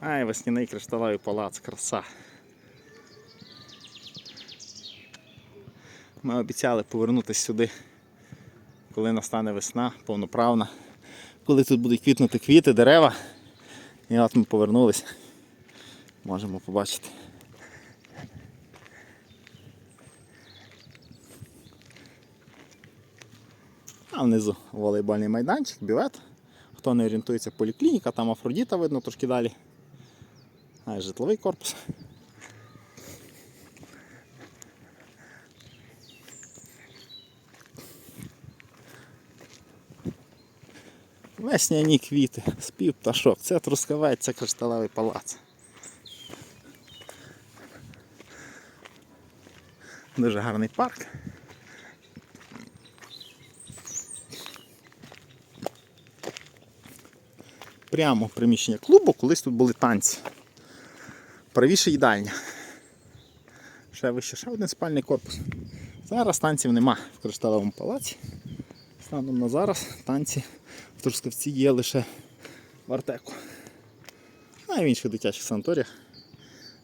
Ай, весняний кришталевий палац, краса. Ми обіцяли повернутися сюди, коли настане весна, повноправна, коли тут будуть квітнути квіти, дерева. І от ми повернулися. Можемо побачити. А внизу волейбольний майданчик, бювет. Хто не орієнтується, поліклініка, там Афродіта видно трошки далі. А і житловий корпус. Весняні квіти, спів пташок. Це трускавець, це кришталевий палац. Дуже гарний парк. Прямо приміщення клубу, колись тут були танці. Правіше їдальня. Ще вище, ще один спальний корпус. Зараз танців нема в кришталевому палаці. Станом на зараз танці в Трускавці є лише в Артеку. А й в інших дитячих санаторіях,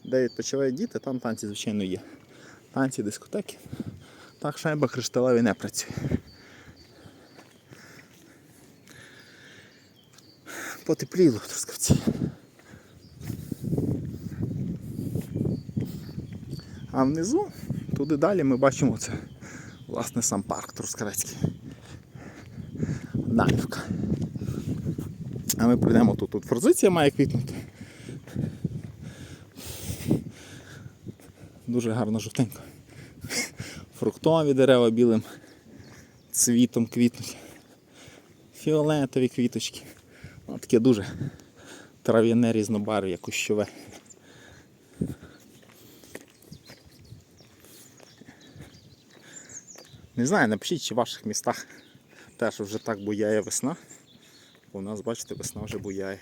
де відпочивають діти, там танці, звичайно, є. Танці, дискотеки. Так шайба кришталевий не працює. Потепліло в Трускавці. А внизу, туди далі ми бачимо це власне сам парк Трускавецький. Данівка. А ми прийдемо тут. Тут форзиція має квітнути. Дуже гарно жовтенько. Фруктові дерева білим цвітом квітнуть. Фіолетові квіточки. Ну, таке дуже трав'яне різнобарв'я кущове. Не знаю, напишіть, чи в ваших містах теж вже так буяє весна. У нас, бачите, весна вже буяє.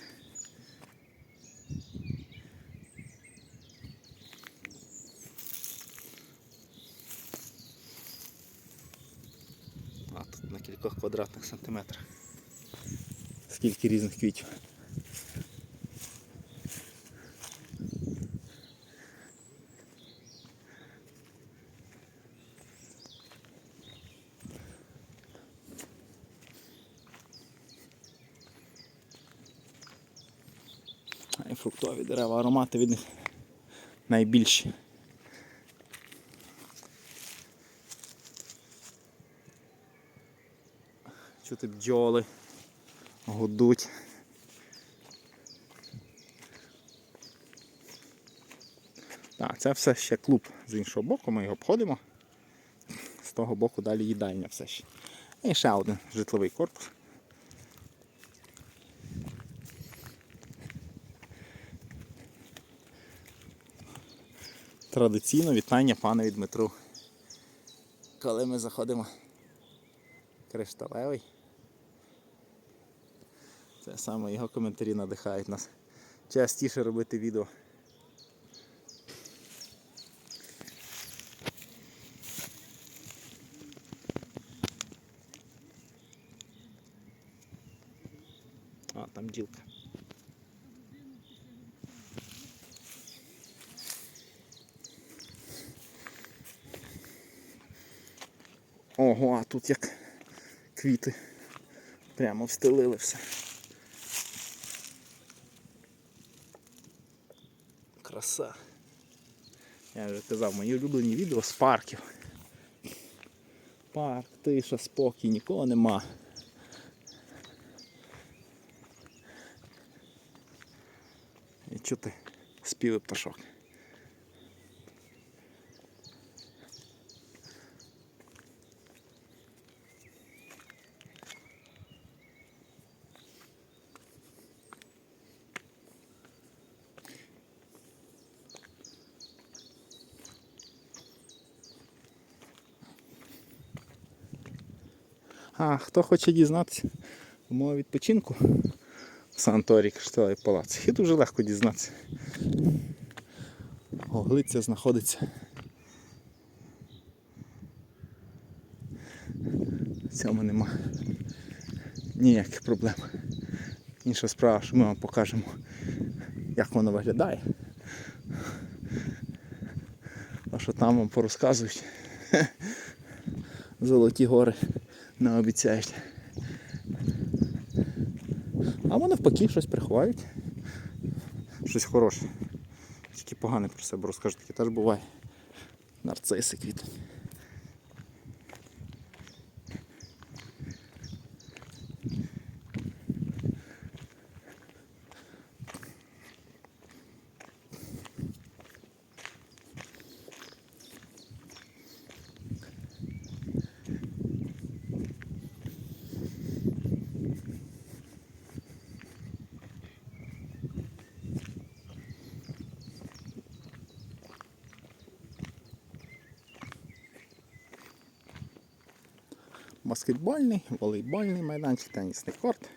А тут на кількох квадратних сантиметрах. Скільки різних квітів. І фруктові дерева, аромати від них найбільші. Чути бджоли гудуть. Так, це все ще клуб з іншого боку, ми його обходимо. З того боку далі їдальня все ще. І ще один житловий корпус. Традиційно вітання панові Дмитру. Коли ми заходимо кришталевий. Це саме його коментарі надихають нас частіше робити відео. А, там ділка. Ого, а тут як квіти. Прямо встелили все. Краса. Я вже казав, мої улюблені відео з парків. Парк, тиша, спокій, нікого нема. І чути співи пташок. А хто хоче дізнатися умови відпочинку в Санторі Кришталевий палац, і дуже легко дізнатися. Оглиця знаходиться. В цьому нема ніяких проблем. Інша справа, що ми вам покажемо як воно виглядає. А що там вам порозказують. Золоті гори не обіцяють. А вони навпаки щось приховають. Щось хороше. Тільки погане про себе розкажуть, таке теж буває. Нарциси квітень. Баскетбольний, волейбольний майданчик, тенісний корт.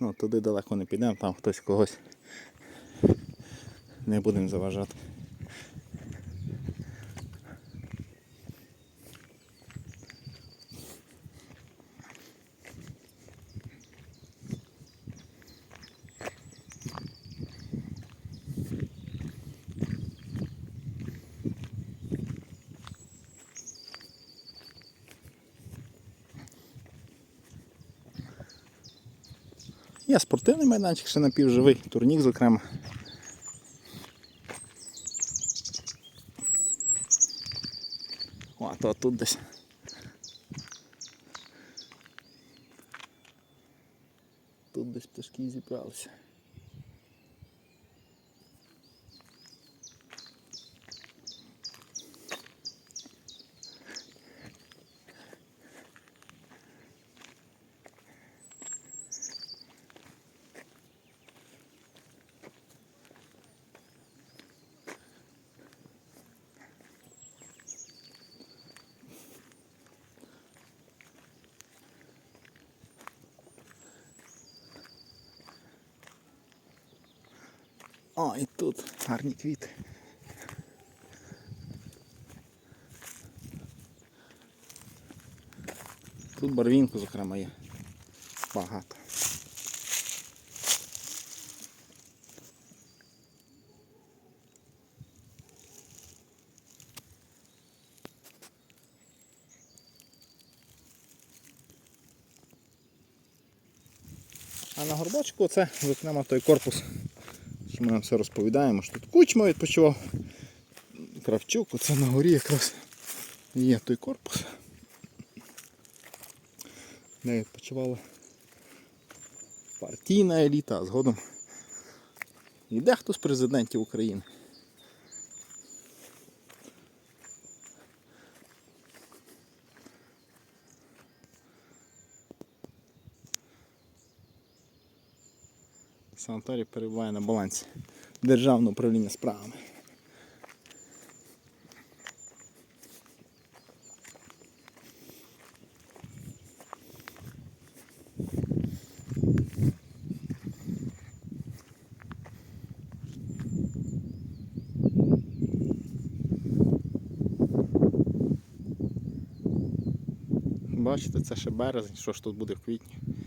Ну, туди далеко не підемо, там хтось когось не будемо заважати. Є спортивний майданчик, ще напівживий, турнік, зокрема. О, то тут десь. Тут десь пташки зібралися. О, і тут гарні квіти. Тут барвінку, зокрема, є. Багато. А на горбочку це, зокрема, той корпус ми вам все розповідаємо, що тут кучма відпочивав. Кравчук, оце на горі якраз є той корпус. Де відпочивала партійна еліта, а згодом і дехто з президентів України. Санаторій перебуває на балансі Державного управління справами. Бачите, це ще березень, що ж тут буде в квітні.